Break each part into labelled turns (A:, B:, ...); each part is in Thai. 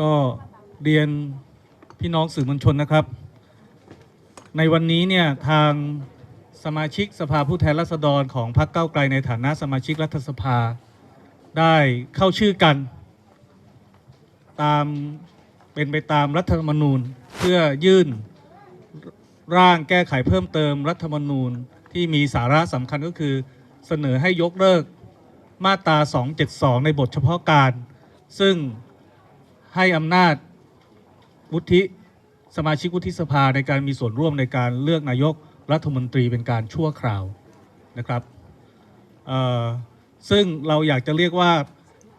A: ก็เรียนพี่น้องสื่อมวลชนนะครับ ในวันนี้เนี่ยทางสมาชิกสภาผู้แทนราษฎรของพรรคเก้าไกลในฐานะสมาชิกรัฐสภา ได้เข้าชื่อกัน ตามเป็นไปตามรัฐธรรมนูญเพื่อยื่นร่างแก้ไขเพิ่มเติมรัฐธรรมนูญที่มีสาระสำคัญก็คือเสนอให้ยกเลิกมาตรา 272 ในบทเฉพาะการ ซึ่ง ให้อำนาจวุฒิสมาชิกวุฒิสภาในการมีส่วนร่วมในการเลือกนายกรัฐมนตรีเป็นการชั่วคราวนะครับซึ่งเราอยากจะเรียกว่า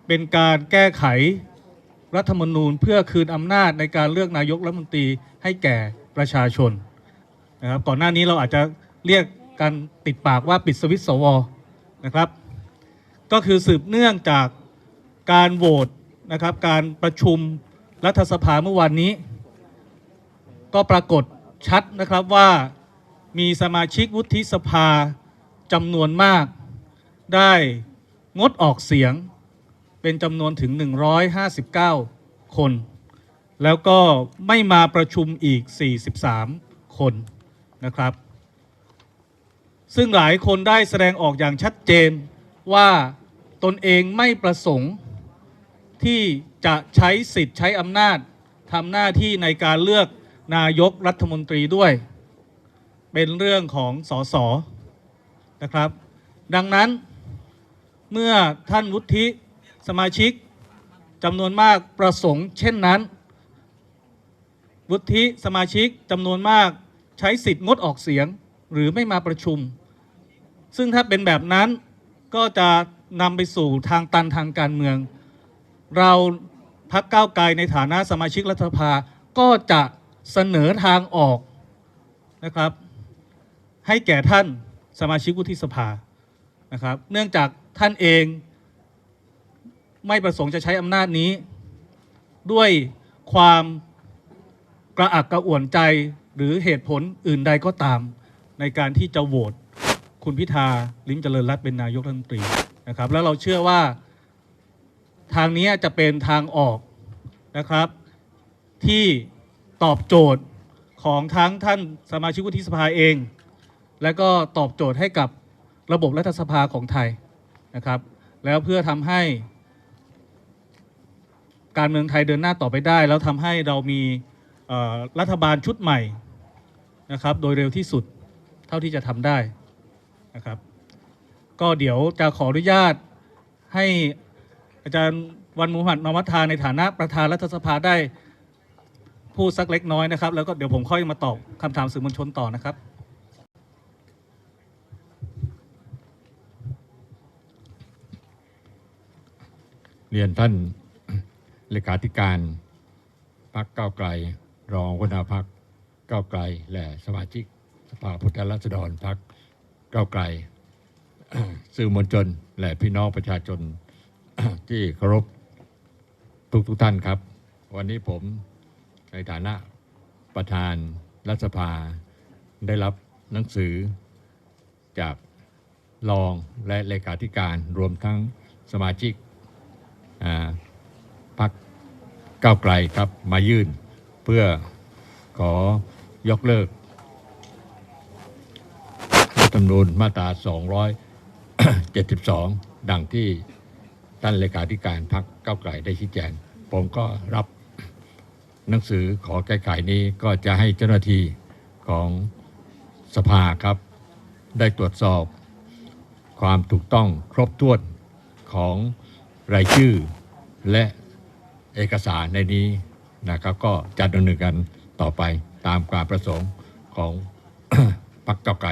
A: เป็นการแก้ไขรัฐธรรมนูญเพื่อคืนอำนาจในการเลือกนายกรัฐมนตรีให้แก่ประชาชนนะครับก่อนหน้านี้เราอาจจะเรียกกันติดปากว่าปิดสวิตช์สวนะครับ ก็คือสืบเนื่องจากการโหวต นะครับการประชุมรัฐสภาเมื่อวานนี้ ก็ปรากฏชัดนะครับว่ามีสมาชิกวุฒิสภาจำนวนมาก ได้งดออกเสียงเป็นจำนวนถึง 159 คน แล้วก็ไม่มาประชุมอีก 43 คนนะครับ ซึ่งหลายคนได้แสดงออกอย่างชัดเจนว่าตนเองไม่ประสงค์ ที่จะใช้สิทธิ์ใช้อำนาจทำหน้าที่ในการเลือกนายกรัฐมนตรีด้วย เป็นเรื่องของสสนะครับ ดังนั้นเมื่อท่านวุฒิสมาชิกจำนวนมากประสงค์ เช่นนั้น วุฒิสมาชิกจำนวนมากใช้สิทธิ์งดออกเสียงหรือไม่มาประชุม ซึ่งถ้าเป็นแบบนั้นก็จะนำไปสู่ทางตันทางการเมือง เราพักก้าวไกลในฐานะสมาชิกรัฐสภาก็จะเสนอทางออกนะครับ ให้แก่ท่านสมาชิกวุฒิสภานะครับ เนื่องจากท่านเองไม่ประสงค์จะใช้อำนาจนี้ ด้วยความกระอักกระอ่วนใจหรือเหตุผลอื่นใดก็ตาม ในการที่จะโหวตคุณพิธาลิ้มเจริญรัตน์เป็นนายกรัฐมนตรีนะครับ แล้วเราเชื่อว่า ทางนี้จะเป็นทางออกนะครับ ที่ตอบโจทย์ของทั้งท่านสมาชิกวุฒิสภาเอง และก็ตอบโจทย์ให้กับระบบรัฐสภาของไทยนะครับ แล้วเพื่อทำให้ การเมืองไทยเดินหน้าต่อไปได้ แล้วทำให้เรามีรัฐบาลชุดใหม่นะครับ โดยเร็วที่สุดเท่าที่จะทำได้นะครับ ก็เดี๋ยวจะขออนุญาตให้ อาจารย์วันมุฮัมหมัดนอมัทาในฐานะประธานรัฐสภาได้พูดสักเล็กน้อยนะครับ แล้วก็เดี๋ยวผมค่อยมาตอบคำถามสื่อมวลชนต่อนะครับ
B: เรียนท่านเลขาธิการพรรคก้าไกล รองหัวหน้าพรรคก้าไกล และสมาชิกสภาผู้แทนราษฎรพรรคก้าไกล สื่อมวลชน และพี่น้องประชาชน ที่เคารพทุกทุกท่านครับ วันนี้ผมในฐานะประธานรัฐสภา ได้รับหนังสือจากรองและเลขาธิการรวมทั้งสมาชิกพรรคก้าวไกลครับมายื่น เพื่อขอยกเลิกรัฐธรรมนูญมาตรา 272 ดังที่ ท่านเลขาธิการพรรคก้าวไกลได้ชี้แจง ผมก็รับหนังสือขอแก้ไขนี้ก็จะให้เจ้าหน้าที่ของสภาครับ ได้ตรวจสอบความถูกต้องครบถ้วนของรายชื่อและเอกสารในนี้นะครับ ก็จะดำเนินการต่อไปตามความประสงค์ของพรรคเก้าวไกล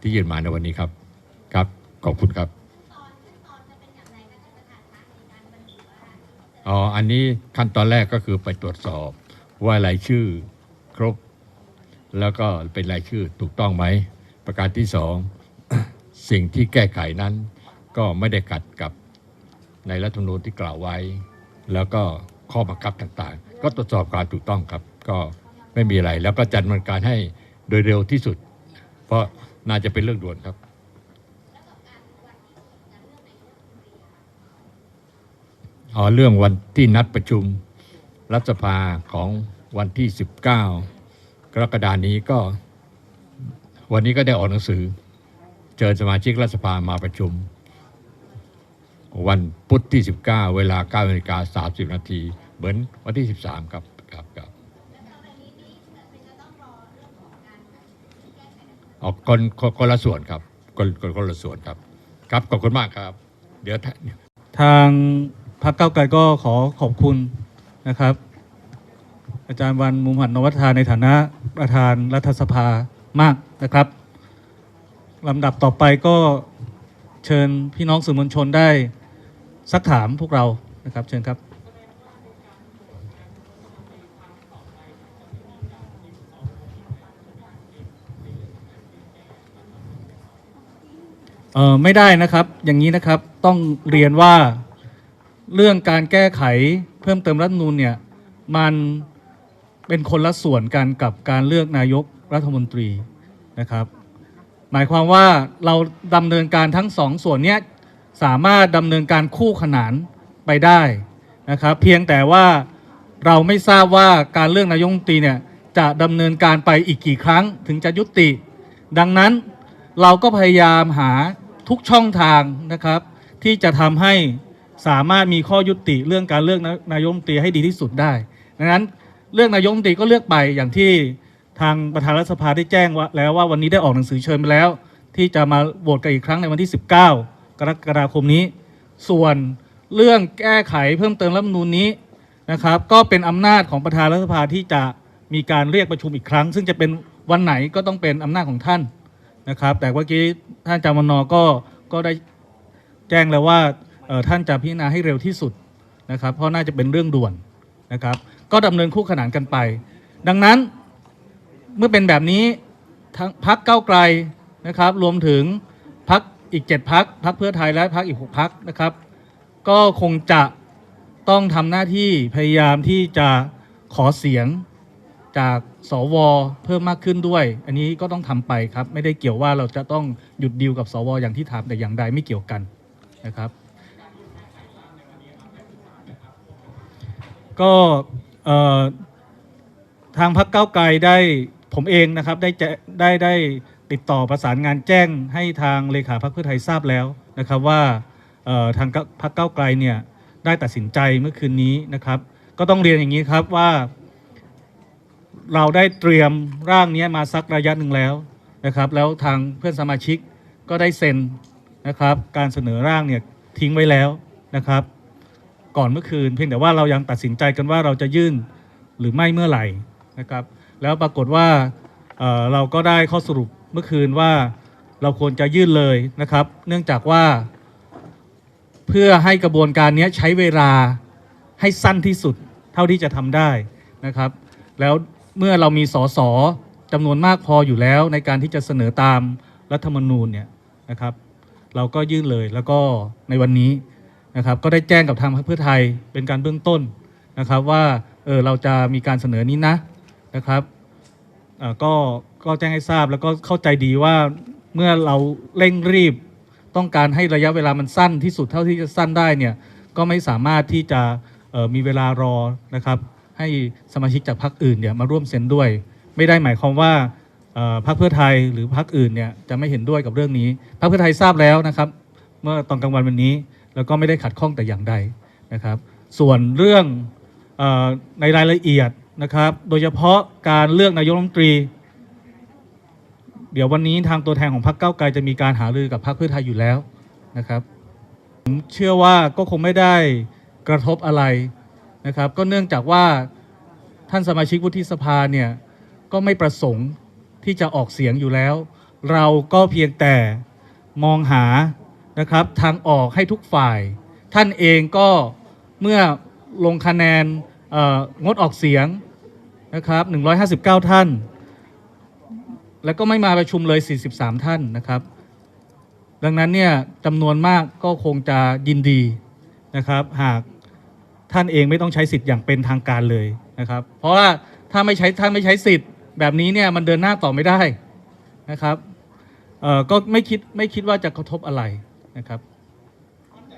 B: ที่ยื่นมาในวันนี้ครับครับ ขอบคุณครับ
C: อ๋ออันนี้
B: ขั้นตอนแรกก็คือไปตรวจสอบว่ารายชื่อครบ แล้วก็เป็นรายชื่อถูกต้องไหม ประการที่สองสิ่งที่แก้ไขนั้นก็ไม่ได้ขัดกับในรัฐธรรมนูญที่กล่าวไว้ แล้วก็ข้อบังคับต่างๆ ก็ตรวจสอบการถูกต้องครับ ก็ไม่มีอะไร แล้วก็จัดดำเนินการให้โดยเร็วที่สุด เพราะน่าจะเป็นเรื่องด่วนครับ อ๋อ เรื่องวันที่นัดประชุมรัฐสภาของวันที่ 19 กรกฎานี้ก็ วันนี้ก็ได้ออกหนังสือเชิญสมาชิกรัฐสภามาประชุม วันพุธที่ 19 เวลา9นาฬิกา30 นาที เหมือนวันที่ 13 ครับครับครับออกคนคนละส่วนครับคนคนละส่วนครับ ครับขอบคุณมากครับ เดี๋ยวท่าน
A: ทาง พรรคเก้าวไกลก็ขอขอบคุณนะครับ อาจารย์วันมุมหันนวัฒนาในฐานะประธานรัฐสภามากนะครับลำดับต่อไปก็เชิญพี่น้องสื่อมวลชนได้ซักถามพวกเรานะครับ เชิญครับ เออไม่ได้นะครับ อย่างนี้นะครับต้องเรียนว่า เรื่องการแก้ไขเพิ่มเติมรัฐมนูญเนี่ยมันเป็นคนละส่วนกันกับการเลือกนายกรัฐมนตรีนะครับ หมายความว่าเราดำเนินการทั้งสองส่วนเนี้ยสามารถดำเนินการคู่ขนานไปได้นะครับเพียงแต่ว่าเราไม่ทราบว่าการเลือกนายกรัฐมนตรีเนี่ยจะดำเนินการไปอีกกี่ครั้งถึงจะยุติ ดังนั้นเราก็พยายามหาทุกช่องทางนะครับ ที่จะทำให้ สามารถมีข้อยุติเรื่องการเลือกนายกรัฐมนตรีให้ดีที่สุดได้ดังนั้นเลือกนายกรัฐมนตรีก็เลือกไปอย่างที่ทางประธานรัฐสภาได้แจ้งว่าแล้วว่าวันนี้ได้ออกหนังสือเชิญไปแล้ว ที่จะมาโหวตกันอีกครั้งในวันที่ 19 กรกฎาคมนี้ ส่วนเรื่องแก้ไขเพิ่มเติมรัฐมนูญนี้นะครับ ก็เป็นอำนาจของประธานรัฐสภาที่จะมีการเรียกประชุมอีกครั้ง ซึ่งจะเป็นวันไหนก็ต้องเป็นอำนาจของท่านนะครับ แต่เมื่อกี้ท่านจามนก็ก็ได้แจ้งแล้วว่า ท่านจะพิจารณาให้เร็วที่สุดนะครับเพราะน่าจะเป็นเรื่องด่วนนะครับ ก็ดำเนินคู่ขนานกันไป ดังนั้นเมื่อเป็นแบบนี้ทั้งพักเก้าไกลนะครับ รวมถึงพักอีก 7 พักพักเพื่อไทยและพักอีก 6 พักนะครับ ก็คงจะต้องทำหน้าที่พยายามที่จะขอเสียงจากสวเพิ่มมากขึ้นด้วย อันนี้ก็ต้องทำไปครับ ไม่ได้เกี่ยวว่าเราจะต้องหยุดดีลกับสวอย่างที่ถามแต่อย่างใดไม่เกี่ยวกันนะครับ ก็ทางพรรคเก้าไกลได้ผมเองนะครับได้ได้ได้ติดต่อประสานงานแจ้งให้ทางเลขาพรรคเพื่อไทยทราบแล้วนะครับว่าทางพรรคเก้าไกลเนี่ยได้ตัดสินใจเมื่อคืนนี้นะครับ ก็ต้องเรียนอย่างนี้ครับว่า เราได้เตรียมร่างนี้มาสักระยะหนึ่งแล้วนะครับ แล้วทางเพื่อนสมาชิกก็ได้เซ็นนะครับ การเสนอร่างเนี่ยทิ้งไว้แล้วนะครับ ก่อนเมื่อคืน เพียงแต่ว่าเรายังตัดสินใจกันว่าเราจะยื่นหรือไม่เมื่อไหร่นะครับ แล้วปรากฏว่าเเราก็ได้ข้อสรุปเมื่อคืนว่าเราควรจะยื่นเลยนะครับ เนื่องจากว่า เพื่อให้กระบวนการนี้ใช้เวลาให้สั้นที่สุดเท่าที่จะทำได้นะครับ แล้วเมื่อเรามีสสจำนวนมากพออยู่แล้วในการที่จะเสนอตามรัฐธรรมนูญเนี่ยนะครับ เราก็ยื่นเลยแล้วก็ในวันนี้ นะครับก็ได้แจ้งกับทางพรรคเพื่อไทยเป็นการเบื้องต้นนะครับว่าเออเราจะมีการเสนอนี้นะนะครับก็ก็แจ้งให้ทราบแล้วก็เข้าใจดีว่าเมื่อเราเร่งรีบต้องการให้ระยะเวลามันสั้นที่สุดเท่าที่จะสั้นได้เนี่ยก็ไม่สามารถที่จะมีเวลารอนะครับ ให้สมาชิกจากพรรคอื่นเนี่ยมาร่วมเซ็นด้วย ไม่ได้หมายความว่าพรรคเพื่อไทยหรือพรรคอื่นเนี่ยจะไม่เห็นด้วยกับเรื่องนี้พรรคเพื่อไทยทราบแล้วนะครับ เมื่อตอนกลางวันวันนี้ แล้วก็ไม่ได้ขัดข้องแต่อย่างใดนะครับ ส่วนเรื่องอในรายละเอียดนะครับ โดยเฉพาะการเลือกนายกรัฐมนตรี เดี๋ยววันนี้ทางตัวแทนของพรรคเก้าไกลจะมีการหารือกับพรรคเพื่อไทยอยู่แล้วนะครับผมเชื่อว่าก็คงไม่ได้กระทบอะไรนะครับ ก็เนื่องจากว่าท่านสมาชิกวุฒิสภาเนี่ยก็ไม่ประสงค์ที่จะออกเสียงอยู่แล้ว เราก็เพียงแต่มองหา นะครับทางออกให้ทุกฝ่าย ท่านเองก็เมื่อลงคะแนนงดออกเสียงนะครับ159 ท่าน แล้วก็ไม่มาประชุมเลย 43 ท่านนะครับ ดังนั้นเนี่ยจำนวนมากก็คงจะยินดีนะครับ หากท่านเองไม่ต้องใช้สิทธิ์อย่างเป็นทางการเลยนะครับ เพราะว่าถ้าไม่ใช้ท่านไม่ใช้สิทธิ์ แบบนี้เนี่ยมันเดินหน้าต่อไม่ได้นะครับก็ไม่คิดไม่คิดว่าจะกระทบอะไร นะครับ